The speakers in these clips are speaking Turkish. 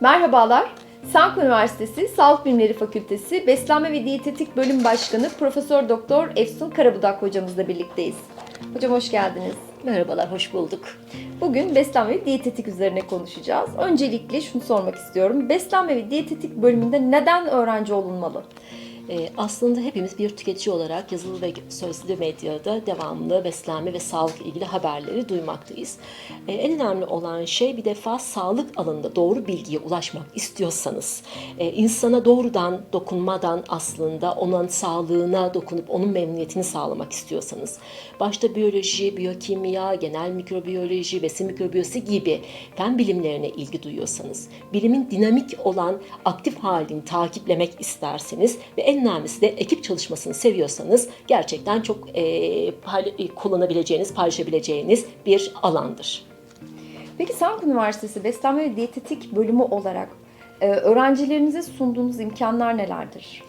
Merhabalar. Sanko Üniversitesi Sağlık Bilimleri Fakültesi Beslenme ve Diyetetik Bölüm Başkanı Profesör Doktor Efsun Karabudak hocamızla birlikteyiz. Hocam hoş geldiniz. Merhabalar, hoş bulduk. Bugün beslenme ve diyetetik üzerine konuşacağız. Öncelikle şunu sormak istiyorum. Beslenme ve diyetetik bölümünde neden öğrenci olunmalı? Ee, aslında hepimiz bir tüketici olarak yazılı ve sözlü medyada devamlı beslenme ve sağlık ilgili haberleri duymaktayız. Ee, en önemli olan şey bir defa sağlık alanında doğru bilgiye ulaşmak istiyorsanız, e, insana doğrudan dokunmadan aslında onun sağlığına dokunup onun memnuniyetini sağlamak istiyorsanız, başta biyoloji, biyokimya, genel mikrobiyoloji, besin mikrobiyolojisi gibi fen bilimlerine ilgi duyuyorsanız, bilimin dinamik olan aktif halini takiplemek isterseniz ve en önemlisi de ekip çalışmasını seviyorsanız gerçekten çok e, e, kullanabileceğiniz, paylaşabileceğiniz bir alandır. Peki Sanko Üniversitesi Beslenme ve Diyetetik Bölümü olarak e, öğrencilerinize sunduğunuz imkanlar nelerdir?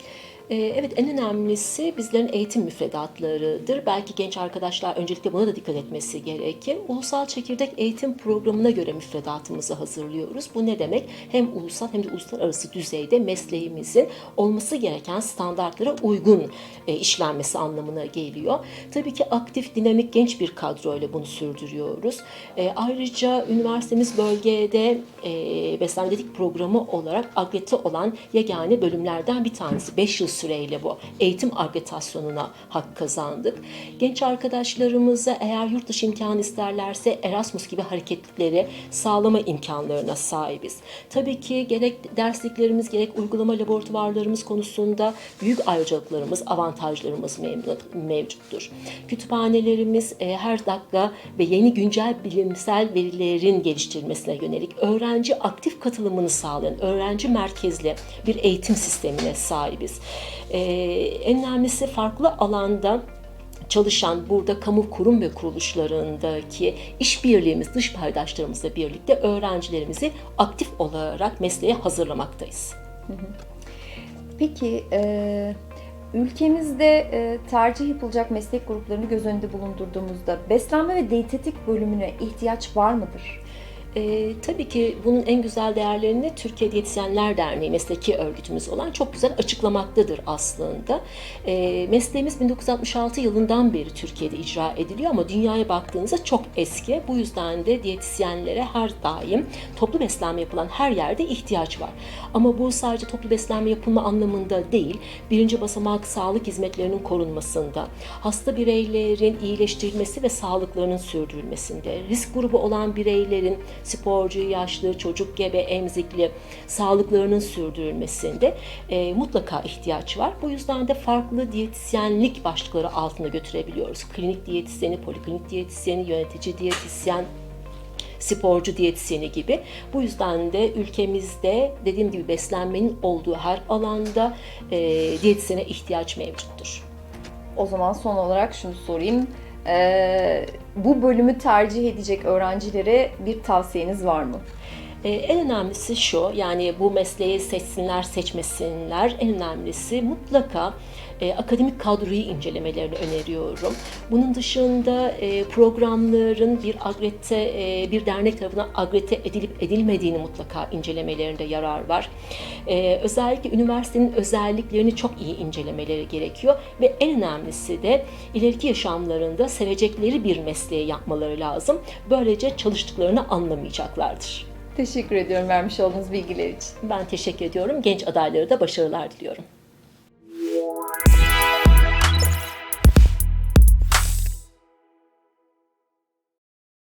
Ee, Evet en önemlisi bizlerin eğitim müfredatlarıdır. Belki genç arkadaşlar öncelikle buna da dikkat etmesi gerekir. Ulusal Çekirdek Eğitim Programı'na göre müfredatımızı hazırlıyoruz. Bu ne demek? Hem ulusal hem de uluslararası düzeyde mesleğimizin olması gereken standartlara uygun e, işlenmesi anlamına geliyor. Tabii ki aktif, dinamik genç bir kadroyla bunu sürdürüyoruz. E, ayrıca üniversitemiz bölgede e, beslenme dedik programı olarak akredite olan yegane bölümlerden bir tanesi. 5 yıl süreyle bu eğitim akreditasyonuna hak kazandık. Genç arkadaşlarımıza eğer yurt dışı imkanı isterlerse Erasmus gibi hareketlilikleri sağlama imkanlarına sahibiz. Tabii ki gerek dersliklerimiz gerek uygulama laboratuvarlarımız konusunda büyük ayrıcalıklarımız, avantajlarımız mevcut- mevcuttur. Kütüphanelerimiz e, her dakika ve yeni güncel bilimsel verilerin geliştirilmesine yönelik öğrenci aktif katılımını sağlayan öğrenci merkezli bir eğitim sistemine sahibiz. E, en önemlisi farklı alanda çalışan burada kamu kurum ve kuruluşlarındaki işbirliğimiz, dış paydaşlarımızla birlikte öğrencilerimizi aktif olarak mesleğe hazırlamaktayız. Peki e, ülkemizde e, tercih yapılacak meslek gruplarını göz önünde bulundurduğumuzda beslenme ve diyetetik bölümüne ihtiyaç var mıdır? Ee, tabii ki bunun en güzel değerlerini Türkiye Diyetisyenler Derneği mesleki örgütümüz olan çok güzel açıklamaktadır aslında. Ee, mesleğimiz 1966 yılından beri Türkiye'de icra ediliyor ama dünyaya baktığınızda çok eski. Bu yüzden de diyetisyenlere her daim toplu beslenme yapılan her yerde ihtiyaç var. Ama bu sadece toplu beslenme yapılma anlamında değil, birinci basamak sağlık hizmetlerinin korunmasında, hasta bireylerin iyileştirilmesi ve sağlıklarının sürdürülmesinde, risk grubu olan bireylerin sporcu, yaşlı, çocuk gebe, emzikli sağlıklarının sürdürülmesinde e, mutlaka ihtiyaç var. Bu yüzden de farklı diyetisyenlik başlıkları altında götürebiliyoruz. Klinik diyetisyeni, poliklinik diyetisyeni, yönetici diyetisyen, sporcu diyetisyeni gibi. Bu yüzden de ülkemizde dediğim gibi beslenmenin olduğu her alanda e, diyetisyene ihtiyaç mevcuttur. O zaman son olarak şunu sorayım. E, bu bölümü tercih edecek öğrencilere bir tavsiyeniz var mı? Ee, en önemlisi şu, yani bu mesleği seçsinler, seçmesinler. En önemlisi mutlaka e, akademik kadroyu incelemelerini öneriyorum. Bunun dışında e, programların bir agrete, e, bir dernek tarafından agrete edilip edilmediğini mutlaka incelemelerinde yarar var. E, özellikle üniversitenin özelliklerini çok iyi incelemeleri gerekiyor ve en önemlisi de ileriki yaşamlarında sevecekleri bir mesleği yapmaları lazım. Böylece çalıştıklarını anlamayacaklardır. Teşekkür ediyorum vermiş olduğunuz bilgiler için. Ben teşekkür ediyorum. Genç adaylara da başarılar diliyorum.